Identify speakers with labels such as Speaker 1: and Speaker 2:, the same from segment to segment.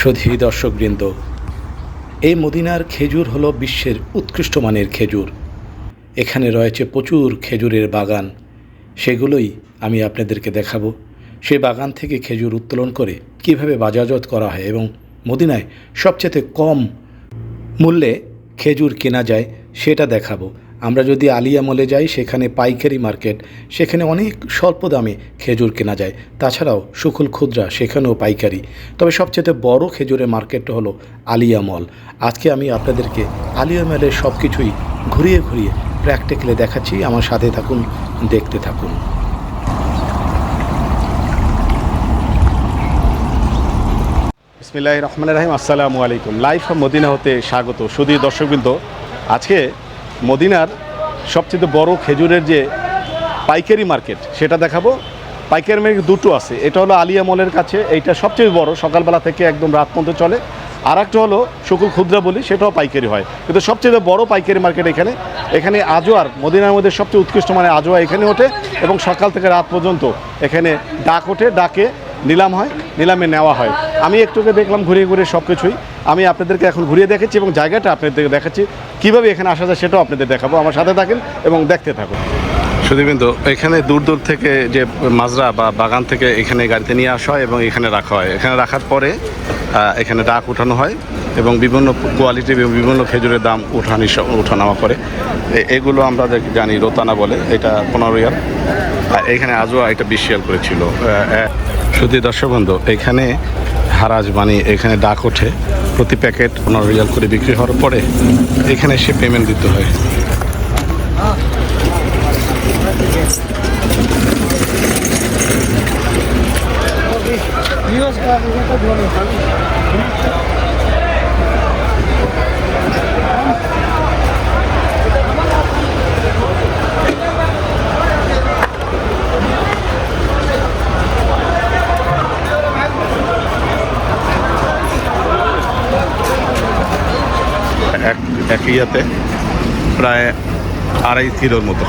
Speaker 1: সধী দর্শকবৃন্দ, এই মদিনার খেজুর হলো বিশ্বের উৎকৃষ্ট মানের খেজুর। এখানে রয়েছে প্রচুর খেজুরের বাগান। সেগুলোই আমি আপনাদেরকে দেখাবো। সেই বাগান থেকে খেজুর উত্তোলন করে কীভাবে বাজারজাত করা হয় এবং মদিনায় সবচেয়ে কম মূল্যে খেজুর কেনা যায়, সেটা দেখাবো। আমরা যদি আলিয়া মলে যাই, সেখানে পাইকারি মার্কেট, সেখানে অনেক স্বল্প দামে খেজুর কেনা যায়। তাছাড়াও সুকুল খুচরা সেখানেও পাইকারি। তবে সবচেয়ে বড় খেজুরের মার্কেটটা হলো আলিয়া মল। আজকে আমি আপনাদেরকে আলিয়া মলের সব কিছুই ঘুরিয়ে ঘুরিয়ে প্র্যাকটিক্যালে দেখাচ্ছি। আমার সাথে থাকুন, দেখতে থাকুন।
Speaker 2: বিসমিল্লাহ রহমান রাহিম। আসসালামু আলাইকুম। লাইফ মদিনা হতে স্বাগত। সুদী দর্শকবৃন্দ, আজকে মদিনার সবচেয়ে বড় খেজুরের যে পাইকারি মার্কেট, সেটা দেখাবো। পাইকারি মার্কেট দুটো আছে। এটা হলো আলিয়া মলের কাছে, এইটা সবচেয়ে বড়, সকালবেলা থেকে একদম রাত পর্যন্ত চলে। আর একটা হলো শুকুল খুদ্রা বলি, সেটাও পাইকারি হয়। কিন্তু সবচেয়ে বড় পাইকারি মার্কেট এখানে। এখানে আজোয়ার, মদিনার মধ্যে সবচেয়ে উৎকৃষ্ট মানে আজোয়া এখানে ওঠে এবং সকাল থেকে রাত পর্যন্ত এখানে ডাক ওঠে। ডাকে নিলাম হয়, নিলামে নেওয়া হয়। আমি একটুকে দেখলাম ঘুরিয়ে ঘুরিয়ে সব কিছুই আমি আপনাদেরকে এখন ঘুরিয়ে দেখাচ্ছি এবং জায়গাটা আপনাদেরকে দেখাচ্ছি। কীভাবে এখানে আসা যায় সেটাও আপনাদের দেখাবো। আমার সাথে থাকেন এবং দেখতে থাকুন। সুদীবিন্দু এখানে দূর দূর থেকে যে মাজরা বা বাগান থেকে এখানে গাড়িতে নিয়ে আসা হয় এবং এখানে রাখা হয়। এখানে রাখার পরে এখানে ডাক উঠানো হয় এবং বিভিন্ন কোয়ালিটি বিভিন্ন খেজুরের দাম উঠানি উঠানামা করে। এগুলো আমরা জানি, রোতানা বলে, এটা পনেরো আর এখানে আজও এটা বিশ রিয়াল করেছিল শুধু দর্শক বন্ধু, এখানে হারাজ মানে এখানে ডাক ওঠে। প্রতি প্যাকেট পনেরো রিয়াল করে বিক্রি হওয়ার পরে এখানে সে পেমেন্ট দিতে হয় এক ইয়াতে প্রায় আড়াই কিলোর মতো।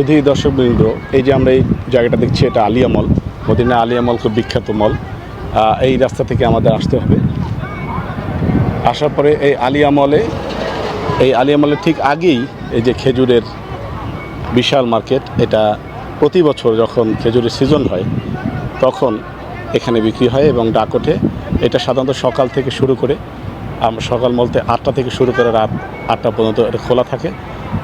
Speaker 2: শুধু দর্শকবৃন্দ, এই যে আমরা এই জায়গাটা দেখছি, এটা Alia mall. Medina Alia mall খুব বিখ্যাত মল। এই রাস্তা থেকে আমাদের আসতে হবে। আসার পরে এই আলিয়া মলে, এই আলিয়া মলের ঠিক আগেই এই যে খেজুরের বিশাল মার্কেট, এটা প্রতি বছর যখন খেজুরের সিজন হয়, তখন এখানে বিক্রি হয় এবং ডাক ওঠে এটা সাধারণত সকাল থেকে শুরু করে সকাল বলতে আটটা থেকে শুরু করে রাত আটটা পর্যন্ত এটা খোলা থাকে।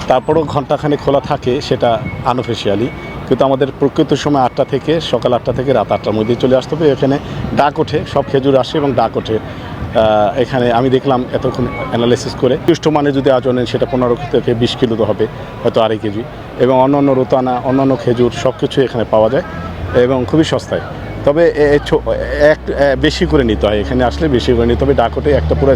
Speaker 2: তারপরেও ঘন্টাখানে খোলা থাকে সেটা আনঅফিসিয়ালি কিন্তু আমাদের প্রকৃত সময় আটটা থেকে সকাল আটটা থেকে রাত আটটার মধ্যে চলে আসতে হবে। এখানে ডাক ওঠে, সব খেজুর আসে এবং ডাক ওঠে। এখানে আমি দেখলাম এতক্ষণ অ্যানালাইসিস করে। উৎকৃষ্ট মানে যদি আজ নেন সেটা পনেরো থেকে বিশ কিলো তো হবে, হয়তো আড়াই কেজি। এবং অন্যান্য রোতানা, অন্যান্য খেজুর সব কিছু এখানে পাওয়া যায় এবং খুবই সস্তায়। তবে এক বেশি করে নিতে হয়। এখানে আসলে বেশি করে নিতে হবে। ডাকোটে একটা পুরো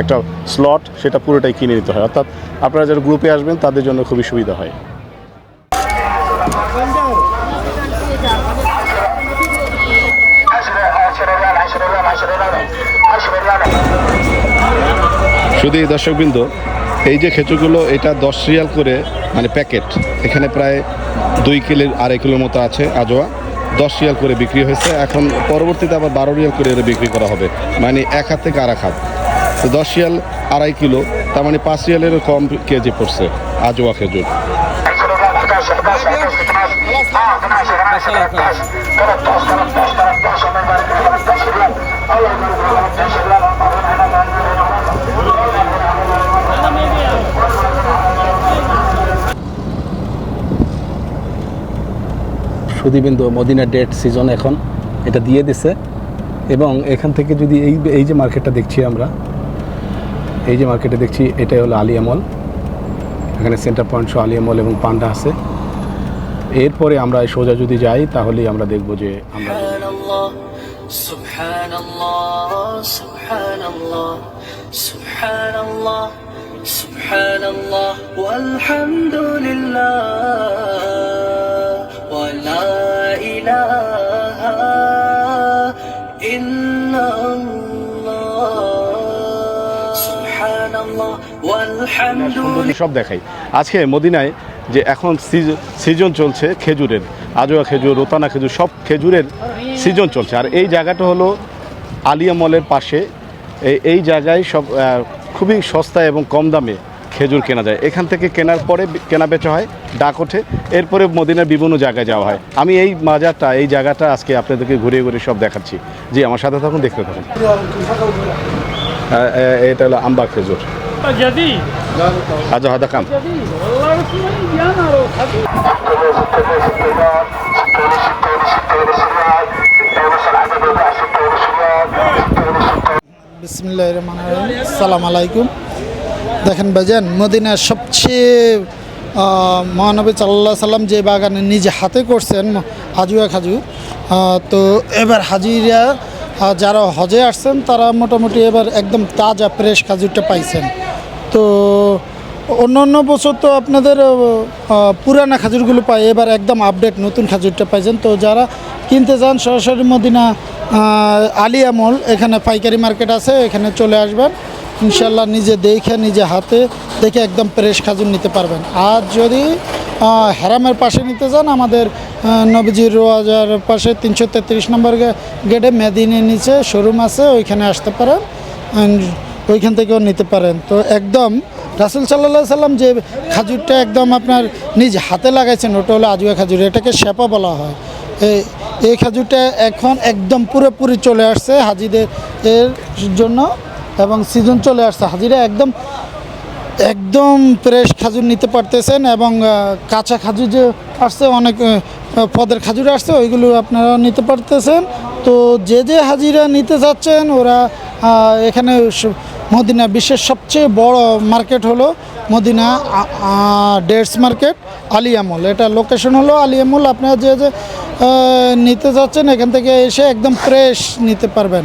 Speaker 2: একটা স্লট সেটা পুরোটাই কিনে নিতে হয়। অর্থাৎ আপনারা যারা গ্রুপে আসবেন, তাদের জন্য খুবই সুবিধা হয়। শুধু এই দর্শকবৃন্দ, এই যে খেঁচুগুলো এটা দশ রিয়াল করে মানে প্যাকেট। এখানে প্রায় দুই কিলো আড়াই কিলোর মতো আছে, আজোয়া। দশ রিয়াল করে বিক্রি হয়েছে। এখন পরবর্তীতে আবার বারো রিয়াল করে এটা বিক্রি করা হবে। মানে এক হাত থেকে আর এক হাত। তো দশ রিয়াল আড়াই কিলো, তার মানে পাঁচ রিয়ালের কম কেজি পড়ছে আজোয়া খেজুর।
Speaker 1: সুদীবিন্দু মদিনা ডেট সিজন এখন, এটা দিয়ে দিছে। এবং এখান থেকে যদি এই এই যে মার্কেটটা দেখছি আমরা, এই যে মার্কেটে দেখছি, এটাই হলো আলিয়া মল। এখানে সেন্টার পয়েন্ট সহ আলিয়া মল এবং পান্ডা আছে।
Speaker 2: এরপরে আমরা সোজা যদি যাই, তাহলেই আমরা দেখব যে আমরা
Speaker 3: إله إلا الله سبحان الله والحمد لله
Speaker 2: সৌন্দর্য সব দেখাই আজকে মদিনায় যে এখন সিজ- সিজন চলছে খেজুরের আজোয়া খেজুর রোতানা খেজুর সব খেজুরের সিজন চলছে আর এই জায়গাটা হলো আলিয়া মলের পাশে এই- এই জায়গায় সব আহ, খুবই সস্তা এবং কম দামে খেজুর কেনা যায়। এখান থেকে কেনার পরে কেনা বেচা হয় ডাক ওঠে। এরপরে মদিনার বিভিন্ন জায়গায় যাওয়া হয়। আমি এই মাজারটা এই জায়গাটা আজকে আপনাদেরকে ঘুরিয়ে ঘুরিয়ে সব দেখাচ্ছি। জি আমার সাথে তখন দেখতে থাকুন। এটা হলো আম্বা খেজুর। আচ্ছা হাদা কাম।
Speaker 4: রহমান সালাম আলাইকুম। দেখেন ভাইজান, মদিনার সবচেয়ে মহানবী সাল্লাহ সাল্লাম যে বাগানে নিজে হাতে করছেন হাজুয়া খাজু তো এবার হাজিরা যারা হজে আসছেন, তারা মোটামুটি এবার একদম তাজা ফ্রেশ খাজুরটা পাইছেন। তো অন্য অন্য বছর তো আপনাদের পুরানা খাজুরগুলো পাই এবার একদম আপডেট নতুন খাজুরটা পাইছেন। তো যারা কিনতে যান, সরাসরি মদিনা আলিয়া মল এখানে পাইকারি মার্কেট আছে, এখানে চলে আসবেন। ইনশাল্লাহ নিজে দেখে, নিজে হাতে দেখে একদম ফ্রেশ খাজুর নিতে পারবেন। আর যদি হেরামের পাশে নিতে যান, আমাদের নবীজির রোয়াজার পাশে তিনশো তেত্রিশ নম্বর গেটে মেদিনের নিচে শোরুম আছে, ওইখানে আসতে পারেন ওইখান থেকেও নিতে পারেন। তো একদম, রাসুল সাল্লাহ সাল্লাম যে খাজুরটা একদম আপনার নিজ হাতে লাগাইছেন, ওটা হলো আজুয়া খাজুর, এটাকে শেপা বলা হয়। এই এই খাজুরটা এখন একদম পুরোপুরি চলে আসছে হাজিদের এর জন্য। এবং সিজন চলে আসছে। হাজিরা একদম একদম ফ্রেশ খাজুর নিতে পারতেছেন এবং কাঁচা খাজুর যে আসছে, অনেক পদের খাজুর আসছে, ওইগুলো আপনারা নিতে পারতেছেন। তো যে যে হাজিরা নিতে যাচ্ছেন, ওরা এখানে মদিনা বিশ্বের সবচেয়ে বড় মার্কেট হলো মদিনা ডেটস মার্কেট আলিয়ামল এটা লোকেশন হলো আলিয়ামল আপনারা যে যে নিতে যাচ্ছেন, এখান থেকে এসে একদম ফ্রেশ নিতে পারবেন।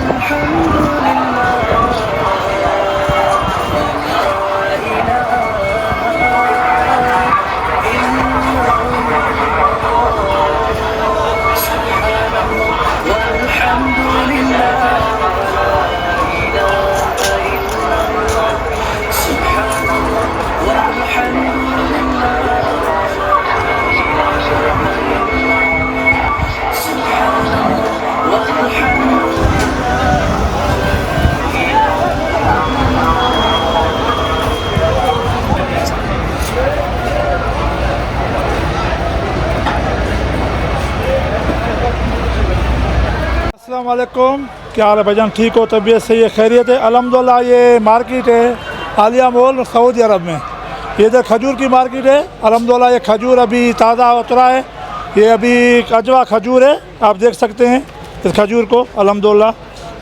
Speaker 5: वालेकुम क्या हाल है भाईजान ठीक हो? तबीयत सही है? खैरियत है? अलहमदिल्ला ये मार्केट है, आलिया मॉल, सऊदी अरब में। ये इधर खजूर की मार्केट है अलहमदिल्ला ये खजूर अभी ताज़ा उतरा है। ये अभी अजवा खजूर है, आप देख सकते हैं इस खजूर को अलहमदिल्ला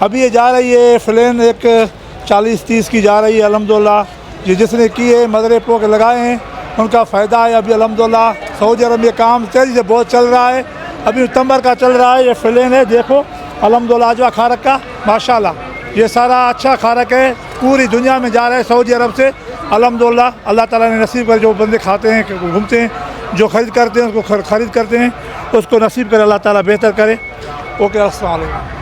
Speaker 5: अभी ये जा रही है, फ्लेन एक चालीस तीस की जा रही है अलहमदिल्ला ये जिसने की है, मदरे पोक लगाए हैं, उनका फ़ायदा है अभी अलहमदिल्ला सऊदी अरब में काम तेज़ी से बहुत चल रहा है। अभी सितंबर का चल रहा है, ये फिलेन है, देखो। अलहमदिल्ला जो खारक का? माशाल्लाह। ये सारा अच्छा खारक है, पूरी दुनिया में जा रहा है सऊदी अरब से। अलहमदिल्ला अल्लाह ताला ने नसीब कर जो बंदे खाते हैं घूमते हैं, जो खरीद करते हैं, उसको खरीद करते हैं, उसको नसीब कर, अल्लाह ताला बेहतर करे। ओके, अस्सलाम वालेकुम।